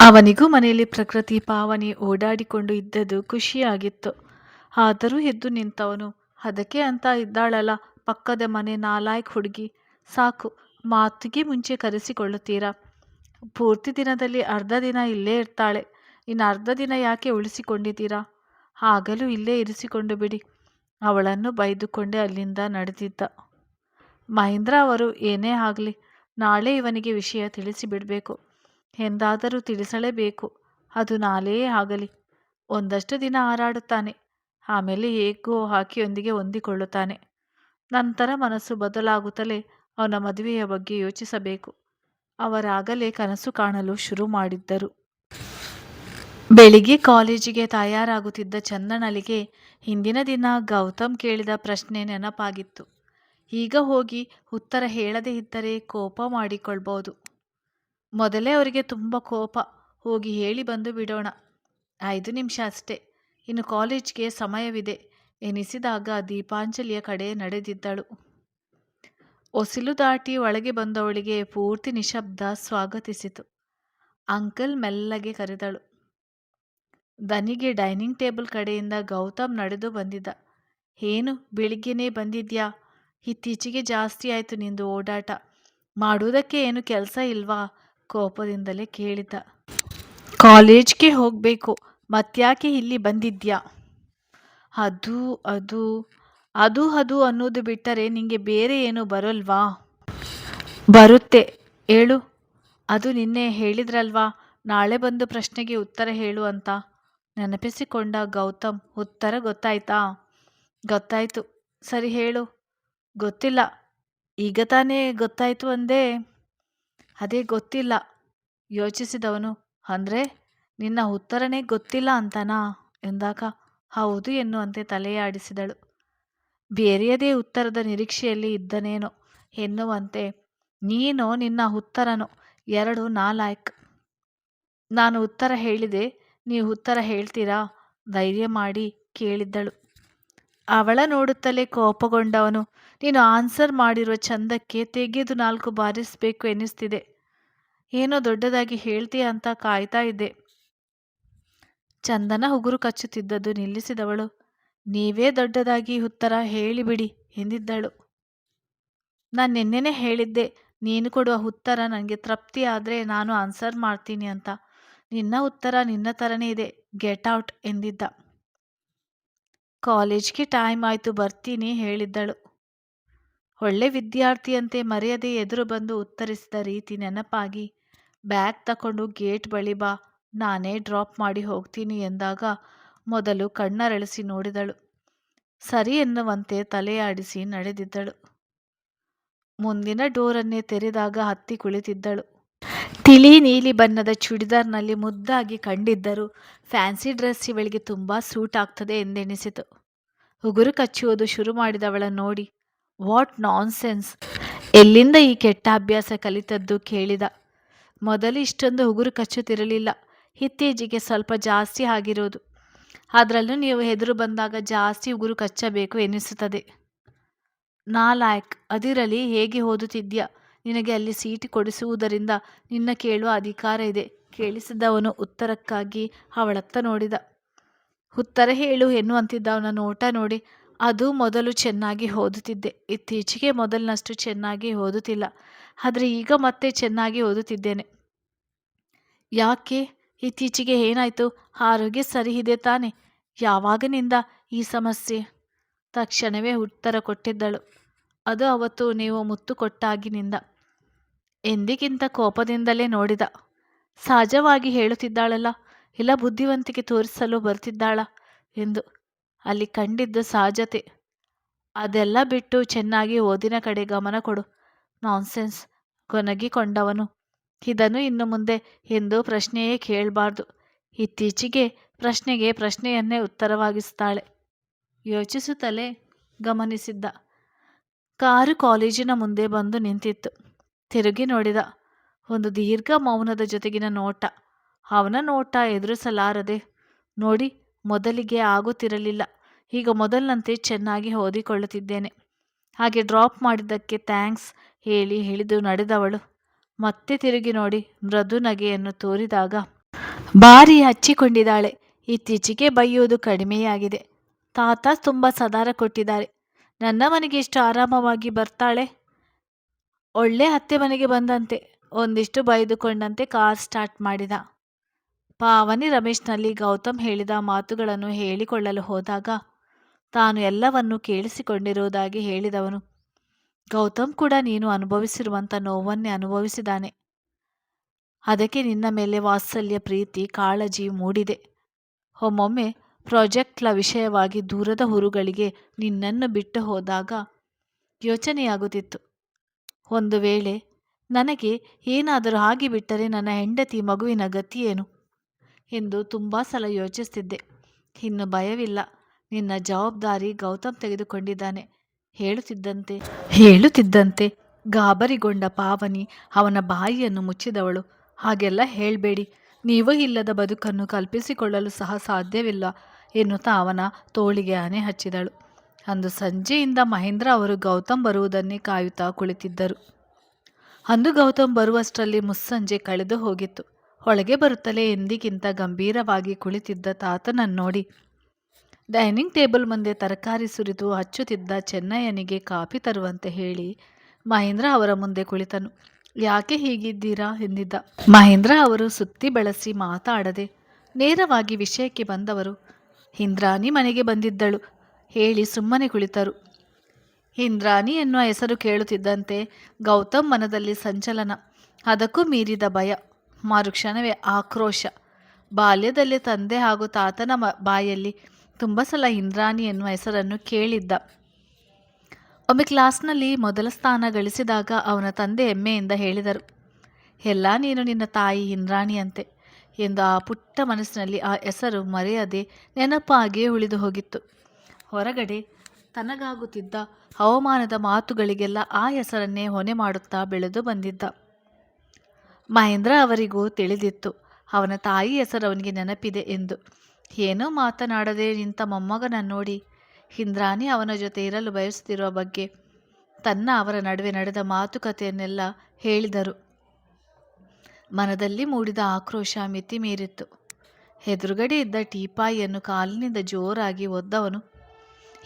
ಅವನಿಗೂ ಮನೆಯಲ್ಲಿ ಪ್ರಕೃತಿ ಪಾವನಿ ಓಡಾಡಿಕೊಂಡು ಇದ್ದದ್ದು ಖುಷಿಯಾಗಿತ್ತು. ಆದರೂ ಎದ್ದು ನಿಂತವನು. ಅದಕ್ಕೆ ಅಂತ ಇದ್ದಾಳಲ್ಲ, ಪಕ್ಕದ ಮನೆ ನಾಲಾಯಕ್ ಹುಡುಗಿ. ಸಾಕು, ಮಾತಿಗೆ ಮುಂಚೆ ಕರೆಸಿಕೊಳ್ಳುತ್ತೀರಾ? ಪೂರ್ತಿ ದಿನದಲ್ಲಿ ಅರ್ಧ ದಿನ ಇಲ್ಲೇ ಇರ್ತಾಳೆ. ಇನ್ನು ಅರ್ಧ ದಿನ ಯಾಕೆ ಉಳಿಸಿಕೊಂಡಿದ್ದೀರಾ? ಆಗಲೂ ಇಲ್ಲೇ ಇರಿಸಿಕೊಂಡು ಬಿಡಿ. ಅವಳನ್ನು ಬೈದುಕೊಂಡೇ ಅಲ್ಲಿಂದ ನಡೆದಿದ್ದ. ಮಹೇಂದ್ರ ಅವರು ಏನೇ ಆಗಲಿ, ನಾಳೆ ಇವನಿಗೆ ವಿಷಯ ತಿಳಿಸಿಬಿಡಬೇಕು. ಎಂದಾದರೂ ತಿಳಿಸಲೇಬೇಕು. ಅದು ನಾಲೇ ಆಗಲಿ. ಒಂದಷ್ಟು ದಿನ ಹಾರಾಡುತ್ತಾನೆ. ಆಮೇಲೆ ಹೇಗೋ ಹಾಕಿಯೊಂದಿಗೆ ಹೊಂದಿಕೊಳ್ಳುತ್ತಾನೆ. ನಂತರ ಮನಸ್ಸು ಬದಲಾಗುತ್ತಲೇ ಅವನ ಮದುವೆಯ ಬಗ್ಗೆ ಯೋಚಿಸಬೇಕು. ಅವರಾಗಲೇ ಕನಸು ಕಾಣಲು ಶುರು ಮಾಡಿದ್ದರು. ಬೆಳಿಗ್ಗೆ ಕಾಲೇಜಿಗೆ ತಯಾರಾಗುತ್ತಿದ್ದ ಚಂದನಳಿಗೆ ಹಿಂದಿನ ದಿನ ಗೌತಮ್ ಕೇಳಿದ ಪ್ರಶ್ನೆ ನೆನಪಾಗಿತ್ತು. ಈಗ ಹೋಗಿ ಉತ್ತರ ಹೇಳದೇ ಇದ್ದರೆ ಕೋಪ ಮಾಡಿಕೊಳ್ಬೋದು. ಮೊದಲೇ ಅವರಿಗೆ ತುಂಬ ಕೋಪ ಹೋಗಿ ಹೇಳಿ ಬಂದು ಬಿಡೋಣ. ಐದು ನಿಮಿಷ ಅಷ್ಟೇ. ಇನ್ನು ಕಾಲೇಜ್ಗೆ ಸಮಯವಿದೆ. ಎನಿಸಿದಾಗ ದೀಪಾಂಜಲಿಯ ಕಡೆ ನಡೆದಿದ್ದಳು. ಒಸಿಲು ದಾಟಿ ಒಳಗೆ ಬಂದವಳಿಗೆ ಪೂರ್ತಿ ನಿಶಬ್ದ ಸ್ವಾಗತಿಸಿತು. ಅಂಕಲ್ ಮೆಲ್ಲಗೆ ಕರೆದಳು. ದನಿಗೆ ಡೈನಿಂಗ್ ಟೇಬಲ್ ಕಡೆಯಿಂದ ಗೌತಮ್ ನಡೆದು ಬಂದಿದ್ದ. ಏನು, ಬೆಳಿಗ್ಗೆನೇ ಬಂದಿದ್ಯಾ? ಇತ್ತೀಚೆಗೆ ಜಾಸ್ತಿ ಆಯಿತು ನಿಂದು ಓಡಾಟ. ಮಾಡುವುದಕ್ಕೆ ಏನು ಕೆಲಸ ಇಲ್ವಾ? ಕೋಪದಿಂದಲೇ ಕೇಳಿದ. ಕಾಲೇಜ್ಗೆ ಹೋಗಬೇಕು, ಮತ್ತ್ಯಾಕೆ ಇಲ್ಲಿ ಬಂದಿದ್ಯಾ? ಅದು ಅದು ಅದು ಅದು ಅನ್ನೋದು ಬಿಟ್ಟರೆ ನಿಂಗೆ ಬೇರೆ ಏನು ಬರೋಲ್ವಾ? ಬರುತ್ತೆ. ಹೇಳು. ಅದು ನಿನ್ನೆ ಹೇಳಿದ್ರಲ್ವಾ, ನಾಳೆ ಬಂದು ಪ್ರಶ್ನೆಗೆ ಉತ್ತರ ಹೇಳು ಅಂತ. ನೆನಪಿಸಿಕೊಂಡ ಗೌತಮ್, ಉತ್ತರ ಗೊತ್ತಾಯ್ತಾ? ಗೊತ್ತಾಯ್ತು. ಸರಿ ಹೇಳು. ಗೊತ್ತಿಲ್ಲ. ಈಗ ತಾನೇ ಗೊತ್ತಾಯ್ತು ಅಂದೆ. ಅದೇ ಗೊತ್ತಿಲ್ಲ. ಯೋಚಿಸಿದವನು, ಅಂದ್ರೆ ನಿನ್ನ ಉತ್ತರನೇ ಗೊತ್ತಿಲ್ಲ ಅಂತನಾ? ಎಂದಾಗ, ಹೌದು ಎನ್ನುವಂತೆ ತಲೆಯಾಡಿಸಿದಳು ಬೇರೆಯದೇ ಉತ್ತರದ ನಿರೀಕ್ಷೆಯಲ್ಲಿ ಇದ್ದನೇನೋ ಎನ್ನುವಂತೆ ನೀನು ನಿನ್ನ ಉತ್ತರನು ಎರಡು ನಾಲಾಯ್ಕ್ ನಾನು ಉತ್ತರ ಹೇಳಿದೆ, ನೀವು ಉತ್ತರ ಹೇಳ್ತೀರಾ? ಧೈರ್ಯ ಮಾಡಿ ಕೇಳಿದ್ದಳು. ಅವಳ ನೋಡುತ್ತಲೇ ಕೋಪಗೊಂಡವನು, ನೀನು ಆನ್ಸರ್ ಮಾಡಿರುವ ಚಂದಕ್ಕೆ ತೆಗೆದು ನಾಲ್ಕು ಬಾರಿಸಬೇಕು ಎನಿಸ್ತಿದೆ. ಏನೋ ದೊಡ್ಡದಾಗಿ ಹೇಳ್ತೀಯ ಅಂತ ಕಾಯ್ತಾ ಇದ್ದೆ. ಚಂದನ ಉಗುರು ಕಚ್ಚುತ್ತಿದ್ದದ್ದು ನಿಲ್ಲಿಸಿದವಳು. ನೀವೇ ದೊಡ್ಡದಾಗಿ ಉತ್ತರ ಹೇಳಿಬಿಡಿ ಎಂದಿದ್ದಳು. ನಾನು ನಿನ್ನೆನೆ ಹೇಳಿದ್ದೆ, ನೀನು ಕೊಡುವ ಉತ್ತರ ನನಗೆ ತೃಪ್ತಿ ಆದರೆ ನಾನು ಆನ್ಸರ್ ಮಾಡ್ತೀನಿ ಅಂತ. ನಿನ್ನ ಉತ್ತರ ನಿನ್ನ ಥರನೇ ಇದೆ. ಗೆಟ್ ಔಟ್ ಎಂದಿದ್ದ. ಕಾಲೇಜ್ಗೆ ಟೈಮ್ ಆಯ್ತು, ಬರ್ತೀನಿ ಹೇಳಿದ್ದಳು. ಒಳ್ಳೆ ವಿದ್ಯಾರ್ಥಿಯಂತೆ ಮರೆಯದೆ ಎದುರು ಬಂದು ಉತ್ತರಿಸಿದ ರೀತಿ ನೆನಪಾಗಿ, ಬ್ಯಾಗ್ ತಕೊಂಡು ಗೇಟ್ ಬಳಿ ಬಾ, ನಾನೇ ಡ್ರಾಪ್ ಮಾಡಿ ಹೋಗ್ತೀನಿ ಎಂದಾಗ ಮೊದಲು ಕಣ್ಣರಳಿಸಿ ನೋಡಿದಳು. ಸರಿ ಎನ್ನುವಂತೆ ತಲೆಯಾಡಿಸಿ ನಡೆದಿದ್ದಳು. ಮುಂದಿನ ಡೋರನ್ನೇ ತೆರೆದಾಗ ಹತ್ತಿ ಕುಳಿತಿದ್ದಳು. ತಿಳಿ ನೀಲಿ ಬಣ್ಣದ ಚೂಡಿದಾರ್ನಲ್ಲಿ ಮುದ್ದಾಗಿ ಕಂಡಿದ್ದರು. ಫ್ಯಾನ್ಸಿ ಡ್ರೆಸ್ ಇವಳಿಗೆ ತುಂಬ ಸೂಟ್ ಆಗ್ತದೆ ಎಂದೆನಿಸಿತು. ಉಗುರು ಕಚ್ಚುವುದು ಶುರು ಮಾಡಿದವಳ ನೋಡಿ. What nonsense. ಎಲ್ಲಿಂದ ಈ ಕೆಟ್ಟ ಅಭ್ಯಾಸ ಕಲಿತದ್ದು ಕೇಳಿದ. ಮೊದಲು ಇಷ್ಟೊಂದು ಉಗುರು ಕಚ್ಚುತ್ತಿರಲಿಲ್ಲ. ಇತ್ತೀಚೆಗೆ ಸ್ವಲ್ಪ ಜಾಸ್ತಿ ಆಗಿರೋದು. ಅದರಲ್ಲೂ ನೀವು ಹೆದರು ಬಂದಾಗ ಜಾಸ್ತಿ ಉಗುರು ಕಚ್ಚಬೇಕು ಎನಿಸುತ್ತದೆ. ನಾಲಾಯಕ್, ಅದಿರಲಿ ಹೇಗೆ ಓದುತ್ತಿದ್ಯಾ? ನಿನಗೆ ಅಲ್ಲಿ ಸೀಟು ಕೊಡಿಸುವುದರಿಂದ ನಿನ್ನ ಕೇಳುವ ಅಧಿಕಾರ ಇದೆ. ಕೇಳಿಸಿದವನು ಉತ್ತರಕ್ಕಾಗಿ ಅವಳತ್ತ ನೋಡಿದ. ಉತ್ತರ ಹೇಳು ಎನ್ನುವಂತಿದ್ದ ಅವನ ನೋಟ ನೋಡಿ, ಅದು ಮೊದಲು ಚೆನ್ನಾಗಿ ಓದುತ್ತಿದ್ದೆ. ಇತ್ತೀಚೆಗೆ ಮೊದಲಿನಷ್ಟು ಚೆನ್ನಾಗಿ ಓದುತ್ತಿಲ್ಲ. ಆದರೆ ಈಗ ಮತ್ತೆ ಚೆನ್ನಾಗಿ ಓದುತ್ತಿದ್ದೇನೆ. ಯಾಕೆ? ಇತ್ತೀಚೆಗೆ ಏನಾಯಿತು? ಆರೋಗ್ಯ ಸರಿ ಇದೆ ತಾನೆ? ಯಾವಾಗಿನಿಂದ ಈ ಸಮಸ್ಯೆ? ತಕ್ಷಣವೇ ಉತ್ತರ ಕೊಟ್ಟಿದ್ದಳು. ಅದು ಅವತ್ತು ನೀವು ಮುತ್ತು ಕೊಟ್ಟಾಗಿನಿಂದ. ಎಂದಿಗಿಂತ ಕೋಪದಿಂದಲೇ ನೋಡಿದ. ಸಹಜವಾಗಿ ಹೇಳುತ್ತಿದ್ದಾಳಲ್ಲ, ಇಲ್ಲ ಬುದ್ಧಿವಂತಿಕೆ ತೋರಿಸಲು ಬರ್ತಿದ್ದಾಳ ಎಂದು ಅಲ್ಲಿ ಕಂಡಿದ್ದ ಸಹಜತೆ. ಅದೆಲ್ಲ ಬಿಟ್ಟು ಚೆನ್ನಾಗಿ ಓದಿನ ಕಡೆ ಗಮನ ಕೊಡು. ನಾನ್ಸೆನ್ಸ್ ಕೊನಗಿಕೊಂಡವನು ಇದನ್ನು ಇನ್ನು ಮುಂದೆ ಎಂದು ಪ್ರಶ್ನೆಯೇ ಕೇಳಬಾರ್ದು. ಇತ್ತೀಚೆಗೆ ಪ್ರಶ್ನೆಗೆ ಪ್ರಶ್ನೆಯನ್ನೇ ಉತ್ತರವಾಗಿಸ್ತಾಳೆ. ಯೋಚಿಸುತ್ತಲೇ ಗಮನಿಸಿದ್ದ. ಕಾರು ಕಾಲೇಜಿನ ಮುಂದೆ ಬಂದು ನಿಂತಿತ್ತು. ತಿರುಗಿ ನೋಡಿದ ಒಂದು ದೀರ್ಘ ಮೌನದ ಜೊತೆಗಿನ ನೋಟ. ಅವನ ನೋಟ ಎದುರಿಸಲಾರದೆ ನೋಡಿ ಮೊದಲಿಗೆ ಆಗುತ್ತಿರಲಿಲ್ಲ. ಈಗ ಮೊದಲಿನಂತೆ ಚೆನ್ನಾಗಿ ಓದಿಕೊಳ್ಳುತ್ತಿದ್ದೇನೆ. ಹಾಗೆ ಡ್ರಾಪ್ ಮಾಡಿದ್ದಕ್ಕೆ ಥ್ಯಾಂಕ್ಸ್ ಹೇಳಿ ಹೇಳಿದು ನಡೆದವಳು. ಮತ್ತೆ ತಿರುಗಿ ನೋಡಿ ಮೃದು ನಗೆಯನ್ನು ತೋರಿದಾಗ, ಭಾರಿ ಹಚ್ಚಿಕೊಂಡಿದ್ದಾಳೆ. ಇತ್ತೀಚೆಗೆ ಬೈಯುವುದು ಕಡಿಮೆಯಾಗಿದೆ. ತಾತ ತುಂಬ ಸದಾರ ಕೊಟ್ಟಿದ್ದಾರೆ. ನನ್ನ ಮನೆಗೆ ಎಷ್ಟು ಆರಾಮವಾಗಿ ಬರ್ತಾಳೆ? ಒಳ್ಳೆ ಅತ್ತೆ ಮನೆಗೆ ಬಂದಂತೆ, ಒಂದಿಷ್ಟು ಬೈದುಕೊಂಡಂತೆ ಕಾರ್ ಸ್ಟಾರ್ಟ್ ಮಾಡಿದ. ಪಾವನಿ ರಮೇಶ್ನಲ್ಲಿ ಗೌತಮ್ ಹೇಳಿದ ಮಾತುಗಳನ್ನು ಹೇಳಿಕೊಳ್ಳಲು ಹೋದಾಗ ತಾನು ಎಲ್ಲವನ್ನೂ ಕೇಳಿಸಿಕೊಂಡಿರುವುದಾಗಿ ಹೇಳಿದವನು. ಗೌತಮ್ ಕೂಡ ನೀನು ಅನುಭವಿಸಿರುವಂಥ ನೋವನ್ನೇ ಅನುಭವಿಸಿದಾನೆ ಅದಕ್ಕೆ ನಿನ್ನ ಮೇಲೆ ವಾತ್ಸಲ್ಯ, ಪ್ರೀತಿ, ಕಾಳಜಿ ಮೂಡಿದೆ. ಒಮ್ಮೊಮ್ಮೆ ಪ್ರಾಜೆಕ್ಟ್ಲ ವಿಷಯವಾಗಿ ದೂರದ ಊರುಗಳಿಗೆ ನಿನ್ನನ್ನು ಬಿಟ್ಟು ಹೋದಾಗ ಯೋಚನೆಯಾಗುತ್ತಿತ್ತು. ಒಂದು ವೇಳೆ ನನಗೆ ಏನಾದರೂ ಆಗಿಬಿಟ್ಟರೆ ನನ್ನ ಹೆಂಡತಿ ಮಗುವಿನ ಗತಿಯೇನು ಎಂದು ತುಂಬ ಸಲ ಯೋಚಿಸ್ತಿದ್ದೆ. ಇನ್ನು ಭಯವಿಲ್ಲ. ನಿನ್ನ ಜವಾಬ್ದಾರಿ ಗೌತಮ್ ತೆಗೆದುಕೊಂಡಿದ್ದಾನೆ. ಹೇಳುತ್ತಿದ್ದಂತೆ ಹೇಳುತ್ತಿದ್ದಂತೆ ಗಾಬರಿಗೊಂಡ ಪಾವನಿ ಅವನ ಬಾಯಿಯನ್ನು ಮುಚ್ಚಿದವಳು. ಹಾಗೆಲ್ಲ ಹೇಳಬೇಡಿ. ನೀವು ಇಲ್ಲದ ಬದುಕನ್ನು ಕಲ್ಪಿಸಿಕೊಳ್ಳಲು ಸಹ ಸಾಧ್ಯವಿಲ್ಲ ಎನ್ನುತ್ತಾ ಅವನ ತೋಳಿಗೆ ಆನೆ ಹಚ್ಚಿದಳು. ಅಂದು ಸಂಜೆಯಿಂದ ಮಹೇಂದ್ರ ಅವರು ಗೌತಮ್ ಬರುವುದನ್ನೇ ಕಾಯುತ್ತಾ ಕುಳಿತಿದ್ದರು. ಅಂದು ಗೌತಮ್ ಬರುವಷ್ಟರಲ್ಲಿ ಮುಸ್ಸಂಜೆ ಕಳೆದು ಹೋಗಿತ್ತು. ಒಳಗೆ ಬರುತ್ತಲೇ ಎಂದಿಗಿಂತ ಗಂಭೀರವಾಗಿ ಕುಳಿತಿದ್ದ ತಾತನನ್ನು ನೋಡಿ, ಡೈನಿಂಗ್ ಟೇಬಲ್ ಮುಂದೆ ತರಕಾರಿ ಸುರಿದು ಹಚ್ಚುತ್ತಿದ್ದ ಚೆನ್ನಯ್ಯನಿಗೆ ಕಾಫಿ ತರುವಂತೆ ಹೇಳಿ ಮಹೇಂದ್ರ ಅವರ ಮುಂದೆ ಕುಳಿತನು. ಯಾಕೆ ಹೀಗಿದ್ದೀರಾ? ಎಂದಿದ್ದ. ಮಹೇಂದ್ರ ಅವರು ಸುತ್ತಿ ಬೆಳೆಸಿ ಮಾತಾಡದೆ ನೇರವಾಗಿ ವಿಷಯಕ್ಕೆ ಬಂದವರು. ಇಂದ್ರಾಣಿ ಮನೆಗೆ ಬಂದಿದ್ದಳು. ಹೇಳಿ ಸುಮ್ಮನೆ ಕುಳಿತರು. ಇಂದ್ರಾಣಿ ಎನ್ನುವ ಹೆಸರು ಕೇಳುತ್ತಿದ್ದಂತೆ ಗೌತಮ್ ಮನದಲ್ಲಿ ಸಂಚಲನ. ಅದಕ್ಕೂ ಮೀರಿದ ಭಯ, ಮರುಕ್ಷಣವೇ ಆಕ್ರೋಶ. ಬಾಲ್ಯದಲ್ಲಿ ತಂದೆ ಹಾಗೂ ತಾತನ ಬಾಯಲ್ಲಿ ತುಂಬ ಸಲ ಇಂದ್ರಾಣಿ ಎನ್ನುವ ಹೆಸರನ್ನು ಕೇಳಿದ್ದ. ಒಮ್ಮೆ ಕ್ಲಾಸ್ನಲ್ಲಿ ಮೊದಲ ಸ್ಥಾನ ಗಳಿಸಿದಾಗ ಅವನ ತಂದೆ ಹೆಮ್ಮೆಯಿಂದ ಹೇಳಿದರು, ಎಲ್ಲ ನೀನು ನಿನ್ನ ತಾಯಿ ಇಂದ್ರಾಣಿಯಂತೆ ಎಂದು ಆ ಪುಟ್ಟ ಮನಸ್ಸಿನಲ್ಲಿ ಆ ಹೆಸರು ಮರೆಯದೆ ನೆನಪಾಗಿಯೇ ಉಳಿದು ಹೋಗಿತ್ತು. ಹೊರಗಡೆ ತನಗಾಗುತ್ತಿದ್ದ ಅವಮಾನದ ಮಾತುಗಳಿಗೆಲ್ಲ ಆ ಹೆಸರನ್ನೇ ಹೊಣೆ ಮಾಡುತ್ತಾ ಬೆಳೆದು ಬಂದಿದ್ದ. ಮಹೇಂದ್ರ ಅವರಿಗೂ ತಿಳಿದಿತ್ತು, ಅವನ ತಾಯಿ ಹೆಸರು ಅವನಿಗೆ ನೆನಪಿದೆ ಎಂದು. ಏನೂ ಮಾತನಾಡದೆ ನಿಂತ ಮೊಮ್ಮಗನ ನೋಡಿ, ಇಂದ್ರಾಣಿ ಅವನ ಜೊತೆ ಇರಲು ಬಯಸುತ್ತಿರುವ ಬಗ್ಗೆ ತನ್ನ ಅವರ ನಡುವೆ ನಡೆದ ಮಾತುಕತೆಯನ್ನೆಲ್ಲ ಹೇಳಿದರು. ಮನದಲ್ಲಿ ಮೂಡಿದ ಆಕ್ರೋಶ ಮಿತಿ ಮೀರಿತ್ತು ಎದುರುಗಡೆ ಇದ್ದ ಟೀಪಾಯಿಯನ್ನು ಕಾಲಿನಿಂದ ಜೋರಾಗಿ ಒದ್ದವನು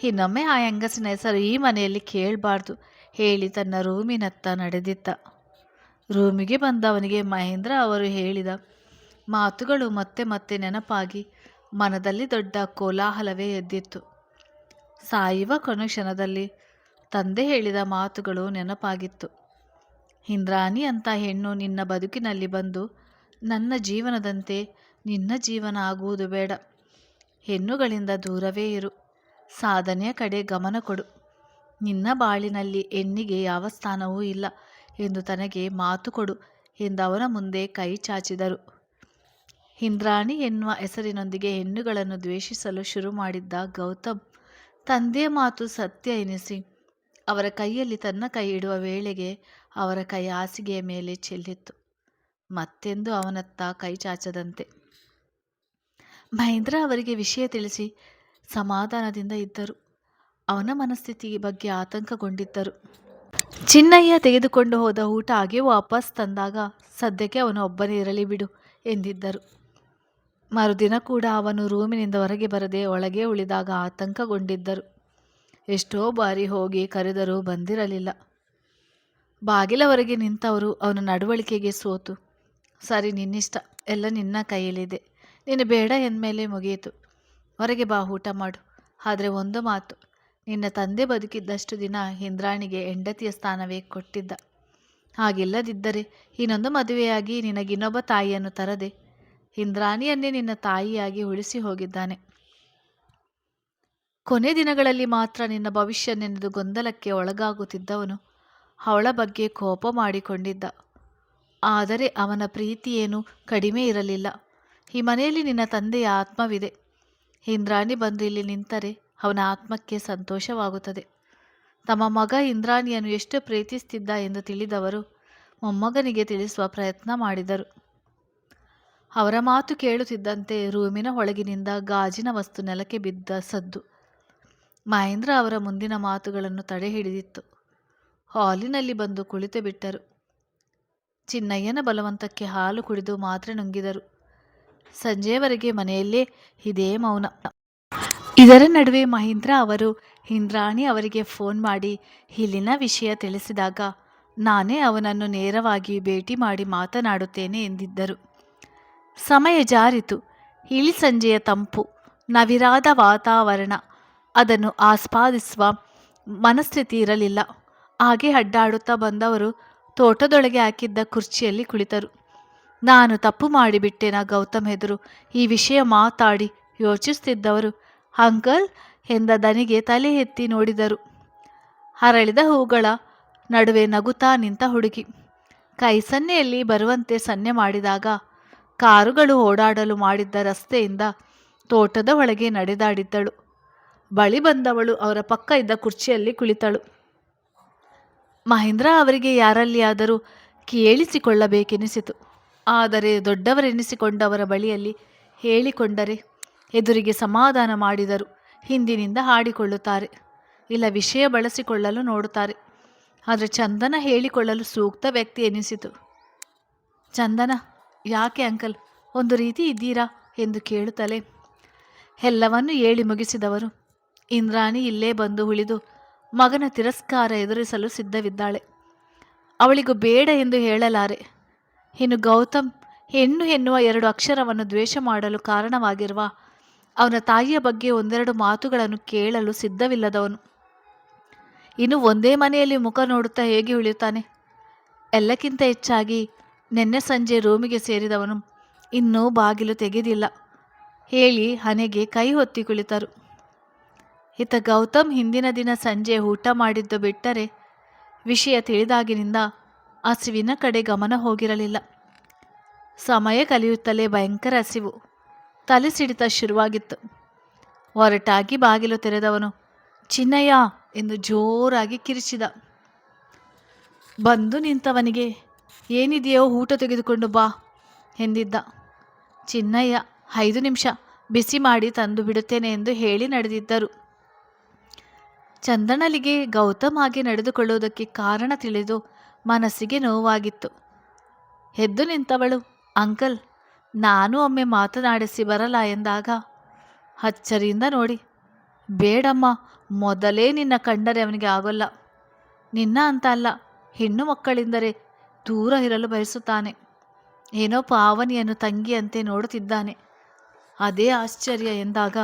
ಇನ್ನೊಮ್ಮೆ ಆ ಹೆಂಗಸಿನ ಹೆಸರು ಈ ಮನೆಯಲ್ಲಿ ಕೇಳಬಾರ್ದು, ಹೇಳಿ ತನ್ನ ರೂಮಿನತ್ತ ನಡೆದಿದ್ದ. ರೂಮಿಗೆ ಬಂದವನಿಗೆ ಮಹೇಂದ್ರ ಅವರು ಹೇಳಿದ ಮಾತುಗಳು ಮತ್ತೆ ಮತ್ತೆ ನೆನಪಾಗಿ ಮನದಲ್ಲಿ ದೊಡ್ಡ ಕೋಲಾಹಲವೇ ಎದ್ದಿತ್ತು. ಸಾಯುವ ಕೊನೆ ಕ್ಷಣದಲ್ಲಿ ತಂದೆ ಹೇಳಿದ ಮಾತುಗಳು ನೆನಪಾಗಿತ್ತು. ಇಂದ್ರಾಣಿ ಅಂತ ಹೆಣ್ಣು ನಿನ್ನ ಬದುಕಿನಲ್ಲಿ ಬಂದು ನನ್ನ ಜೀವನದಂತೆ ನಿನ್ನ ಜೀವನ ಆಗುವುದು ಬೇಡ. ಹೆಣ್ಣುಗಳಿಂದ ದೂರವೇ ಇರು. ಸಾಧನೆಯ ಕಡೆ ಗಮನ ಕೊಡು. ನಿನ್ನ ಬಾಳಿನಲ್ಲಿ ಹೆಣ್ಣಿಗೆ ಯಾವ ಸ್ಥಾನವೂ ಇಲ್ಲ ಎಂದು ತನಗೆ ಮಾತು ಕೊಡು ಎಂದು ಅವನ ಮುಂದೆ ಕೈ ಚಾಚಿದರು. ಇಂದ್ರಾಣಿ ಎನ್ನುವ ಹೆಸರಿನೊಂದಿಗೆ ಹೆಣ್ಣುಗಳನ್ನು ದ್ವೇಷಿಸಲು ಶುರು ಮಾಡಿದ್ದ ಗೌತಮ್, ತಂದೆಯ ಮಾತು ಸತ್ಯ ಎನಿಸಿ ಅವರ ಕೈಯಲ್ಲಿ ತನ್ನ ಕೈ ಇಡುವ ವೇಳೆಗೆ ಅವರ ಕೈ ಹಾಸಿಗೆಯ ಮೇಲೆ ಚೆಲ್ಲಿತ್ತು. ಮತ್ತೆಂದು ಅವನತ್ತ ಕೈ ಚಾಚದಂತೆ. ಮಹೇಂದ್ರ ಅವರಿಗೆ ವಿಷಯ ತಿಳಿಸಿ ಸಮಾಧಾನದಿಂದ ಇದ್ದರು. ಅವನ ಮನಸ್ಥಿತಿ ಬಗ್ಗೆ ಆತಂಕಗೊಂಡಿದ್ದರು. ಚಿನ್ನಯ್ಯ ತೆಗೆದುಕೊಂಡು ಹೋದ ಊಟ ಹಾಗೆ ವಾಪಸ್ ತಂದಾಗ ಸದ್ಯಕ್ಕೆ ಅವನು ಒಬ್ಬನೇ ಇರಲಿ ಬಿಡು ಎಂದಿದ್ದರು. ಮರುದಿನ ಕೂಡ ಅವನು ರೂಮಿನಿಂದ ಹೊರಗೆ ಬರದೆ ಒಳಗೆ ಉಳಿದಾಗ ಆತಂಕಗೊಂಡಿದ್ದರು. ಎಷ್ಟೋ ಬಾರಿ ಹೋಗಿ ಕರೆದರೂ ಬಂದಿರಲಿಲ್ಲ. ಬಾಗಿಲವರೆಗೆ ನಿಂತವರು ಅವನ ನಡವಳಿಕೆಗೆ ಸೋತು. ಸರಿ ನಿನ್ನಿಷ್ಟ, ಎಲ್ಲ ನಿನ್ನ ಕೈಯಲ್ಲಿದೆ. ನೀನು ಬೇಡ ಎಂದಮೇಲೆ ಮುಗಿಯಿತು. ಹೊರಗೆ ಬಾ, ಊಟ ಮಾಡು. ಆದರೆ ಒಂದು ಮಾತು, ನಿನ್ನ ತಂದೆ ಬದುಕಿದ್ದಷ್ಟು ದಿನ ಇಂದ್ರಾಣಿಗೆ ಹೆಂಡತಿಯ ಸ್ಥಾನವೇ ಕೊಟ್ಟಿದ್ದ. ಹಾಗಿಲ್ಲದಿದ್ದರೆ ಇನ್ನೊಂದು ಮದುವೆಯಾಗಿ ನಿನಗಿನ್ನೊಬ್ಬ ತಾಯಿಯನ್ನು ತರದೆ ಇಂದ್ರಾಣಿಯನ್ನೇ ನಿನ್ನ ತಾಯಿಯಾಗಿ ಉಳಿಸಿ ಹೋಗಿದ್ದಾನೆ. ಕೊನೆ ದಿನಗಳಲ್ಲಿ ಮಾತ್ರ ನಿನ್ನ ಭವಿಷ್ಯ ನೆನೆದು ಗೊಂದಲಕ್ಕೆ ಒಳಗಾಗುತ್ತಿದ್ದವನು ಅವಳ ಬಗ್ಗೆ ಕೋಪ ಮಾಡಿಕೊಂಡಿದ್ದ. ಆದರೆ ಅವನ ಪ್ರೀತಿಯೇನು ಕಡಿಮೆ ಇರಲಿಲ್ಲ. ಈ ಮನೆಯಲ್ಲಿ ನಿನ್ನ ತಂದೆಯ ಆತ್ಮವಿದೆ. ಇಂದ್ರಾಣಿ ಬಂದು ಇಲ್ಲಿ ನಿಂತರೆ ಅವನ ಆತ್ಮಕ್ಕೆ ಸಂತೋಷವಾಗುತ್ತದೆ. ತಮ್ಮ ಮಗ ಇಂದ್ರಾಣಿಯನ್ನು ಎಷ್ಟು ಪ್ರೀತಿಸುತ್ತಿದ್ದ ಎಂದು ತಿಳಿದವರು ಮೊಮ್ಮಗನಿಗೆ ತಿಳಿಸುವ ಪ್ರಯತ್ನ ಮಾಡಿದರು. ಅವರ ಮಾತು ಕೇಳುತ್ತಿದ್ದಂತೆ ರೂಮಿನ ಒಳಗಿನಿಂದ ಗಾಜಿನ ವಸ್ತು ನೆಲಕ್ಕೆ ಬಿದ್ದ ಸದ್ದು. ಮಹೇಂದ್ರ ಅವರ ಮುಂದಿನ ಮಾತುಗಳನ್ನು ತಡೆ ಹಿಡಿದಿತ್ತು. ಹಾಲಿನಲ್ಲಿ ಬಂದು ಕುಳಿತು ಬಿಟ್ಟರು ಚಿನ್ನಯ್ಯನ ಬಲವಂತಕ್ಕೆ ಹಾಲು ಕುಡಿದು ಮಾತ್ರೆ ನುಂಗಿದರು. ಸಂಜೆಯವರೆಗೆ ಮನೆಯಲ್ಲೇ ಇದೇ ಮೌನ. ಇದರ ನಡುವೆ ಮಹೇಂದ್ರ ಅವರು ಇಂದ್ರಾಣಿ ಅವರಿಗೆ ಫೋನ್ ಮಾಡಿ, ಇಲ್ಲಿನ ವಿಷಯ ತಿಳಿಸಿದಾಗ ನಾನೇ ಅವನನ್ನು ನೇರವಾಗಿ ಭೇಟಿ ಮಾಡಿ ಮಾತನಾಡುತ್ತೇನೆ ಎಂದಿದ್ದರು. ಸಮಯ ಜಾರಿತು. ಇಳಿ ಸಂಜೆಯ ತಂಪು, ನವಿರಾದ ವಾತಾವರಣ, ಅದನ್ನು ಆಸ್ಪಾದಿಸುವ ಮನಸ್ಥಿತಿ ಇರಲಿಲ್ಲ. ಹಾಗೆ ಅಡ್ಡಾಡುತ್ತಾ ಬಂದವರು ತೋಟದೊಳಗೆ ಹಾಕಿದ್ದ ಕುರ್ಚಿಯಲ್ಲಿ ಕುಳಿತರು. ನಾನು ತಪ್ಪು ಮಾಡಿಬಿಟ್ಟೆನಾ ಗೌತಮ್ ಎದುರು ಈ ವಿಷಯ ಮಾತಾಡಿ ಯೋಚಿಸುತ್ತಿದ್ದವರು ಅಂಕಲ್ ಎಂದ ದನಿಗೆ ತಲೆ ಎತ್ತಿ ನೋಡಿದರು. ಹರಳಿದ ಹೂಗಳ ನಡುವೆ ನಗುತ್ತಾ ನಿಂತ ಹುಡುಗಿ. ಕೈ ಸನ್ನೆಯಲ್ಲಿ ಬರುವಂತೆ ಸನ್ನೆ ಮಾಡಿದಾಗ ಕಾರುಗಳು ಓಡಾಡಲು ಮಾಡಿದ್ದ ರಸ್ತೆಯಿಂದ ತೋಟದ ಒಳಗೆ ನಡೆದಾಡಿದ್ದಳು. ಬಳಿ ಬಂದವಳು ಅವರ ಪಕ್ಕ ಇದ್ದ ಕುರ್ಚಿಯಲ್ಲಿ ಕುಳಿತಳು. ಮಹೇಂದ್ರ ಅವರಿಗೆ ಯಾರಲ್ಲಿಯಾದರೂ ಕೇಳಿಸಿಕೊಳ್ಳಬೇಕೆನಿಸಿತು. ಆದರೆ ದೊಡ್ಡವರೆನಿಸಿಕೊಂಡವರ ಬಳಿಯಲ್ಲಿ ಹೇಳಿಕೊಂಡರೆ ಎದುರಿಗೆ ಸಮಾಧಾನ ಮಾಡಿದರು. ಹಿಂದಿನಿಂದ ಹಾಡಿಕೊಳ್ಳುತ್ತಾರೆ. ಇಲ್ಲ, ವಿಷಯ ಬಳಸಿಕೊಳ್ಳಲು ನೋಡುತ್ತಾರೆ. ಆದರೆ ಚಂದನ ಹೇಳಿಕೊಳ್ಳಲು ಸೂಕ್ತ ವ್ಯಕ್ತಿ ಎನಿಸಿತು. ಚಂದನ, ಯಾಕೆ ಅಂಕಲ್, ಒಂದು ರೀತಿ ಇದ್ದೀರಾ ಎಂದು ಕೇಳುತ್ತಲೇ. ಎಲ್ಲವನ್ನು ಹೇಳಿ ಮುಗಿಸಿದವರು. ಇಂದ್ರಾಣಿ ಇಲ್ಲೇ ಬಂದು ಉಳಿದು ಮಗನ ತಿರಸ್ಕಾರ ಎದುರಿಸಲು ಸಿದ್ಧವಿದ್ದಾಳೆ. ಅವಳಿಗೂ ಬೇಡ ಎಂದು ಹೇಳಲಾರೆ. ಇನ್ನು ಗೌತಮ್, ಹೆಣ್ಣು ಎನ್ನುವ ಎರಡು ಅಕ್ಷರವನ್ನು ದ್ವೇಷ ಮಾಡಲು ಕಾರಣವಾಗಿರುವ ಅವನ ತಾಯಿಯ ಬಗ್ಗೆ ಒಂದೆರಡು ಮಾತುಗಳನ್ನು ಕೇಳಲು ಸಿದ್ಧವಿಲ್ಲದವನು. ಇನ್ನು ಒಂದೇ ಮನೆಯಲ್ಲಿ ಮುಖ ನೋಡುತ್ತಾ ಹೇಗೆ ಉಳಿಯುತ್ತಾನೆ? ಎಲ್ಲಕ್ಕಿಂತ ಹೆಚ್ಚಾಗಿ ನಿನ್ನೆ ಸಂಜೆ ರೂಮಿಗೆ ಸೇರಿದವನು. ಇನ್ನೂ ಬಾಗಿಲು ತೆಗೆದಿಲ್ಲ. ಹೇಳಿ ಹನೆಗೆ ಕೈ ಹೊತ್ತಿ ಕುಳಿತರು. ಇತ ಗೌತಮ್ ಹಿಂದಿನ ದಿನ ಸಂಜೆ ಊಟ ಮಾಡಿದ್ದು ಬಿಟ್ಟರೆ? ವಿಷಯ ತಿಳಿದಾಗಿನಿಂದ ಹಸಿವಿನ ಕಡೆ ಗಮನ ಹೋಗಿರಲಿಲ್ಲ. ಸಮಯ ಕಲಿಯುತ್ತಲೇ ಭಯಂಕರ ಹಸಿವು. ತಲೆ ಸಿಡಿತ ಶುರುವಾಗಿತ್ತು. ಹೊರಟಾಗಿ ಬಾಗಿಲು ತೆರೆದವನು, ಚಿನ್ನಯ್ಯ! ಎಂದು ಜೋರಾಗಿ ಕಿರಿಚಿದ. ಬಂದು ನಿಂತವನಿಗೆ, ಏನಿದೆಯೋ ಊಟ ತೆಗೆದುಕೊಂಡು ಬಾ ಎಂದಿದ್ದ. ಚಿನ್ನಯ್ಯ, ಐದು ನಿಮಿಷ, ಬಿಸಿ ಮಾಡಿ ತಂದು ಬಿಡುತ್ತೇನೆ ಎಂದು ಹೇಳಿ ನಡೆದಿದ್ದರು. ಚಂದನಲಿಗೆ ಗೌತಮ್ ಆಗಿ ನಡೆದುಕೊಳ್ಳುವುದಕ್ಕೆ ಕಾರಣ ತಿಳಿದು ಮನಸ್ಸಿಗೆ ನೋವಾಗಿತ್ತು. ಎದ್ದು ನಿಂತವಳು, ಅಂಕಲ್, ನಾನು ಒಮ್ಮೆ ಮಾತನಾಡಿಸಿ ಬರಲ್ಲ ಎಂದಾಗ, ಅಚ್ಚರಿಯಿಂದ ನೋಡಿ. ಬೇಡಮ್ಮ, ಮೊದಲೇ ನಿನ್ನ ಕಂಡರೆ ಅವನಿಗೆ ಆಗೋಲ್ಲ. ನಿನ್ನ ಅಂತ ಅಲ್ಲ, ಹೆಣ್ಣು ಮಕ್ಕಳಿಂದರೆ ದೂರ ಇರಲು ಬಯಸುತ್ತಾನೆ. ಏನೋ ಪಾವನಿಯನ್ನು ತಂಗಿಯಂತೆ ನೋಡುತ್ತಿದ್ದಾನೆ. ಅದೇ ಆಶ್ಚರ್ಯ, ಎಂದಾಗ,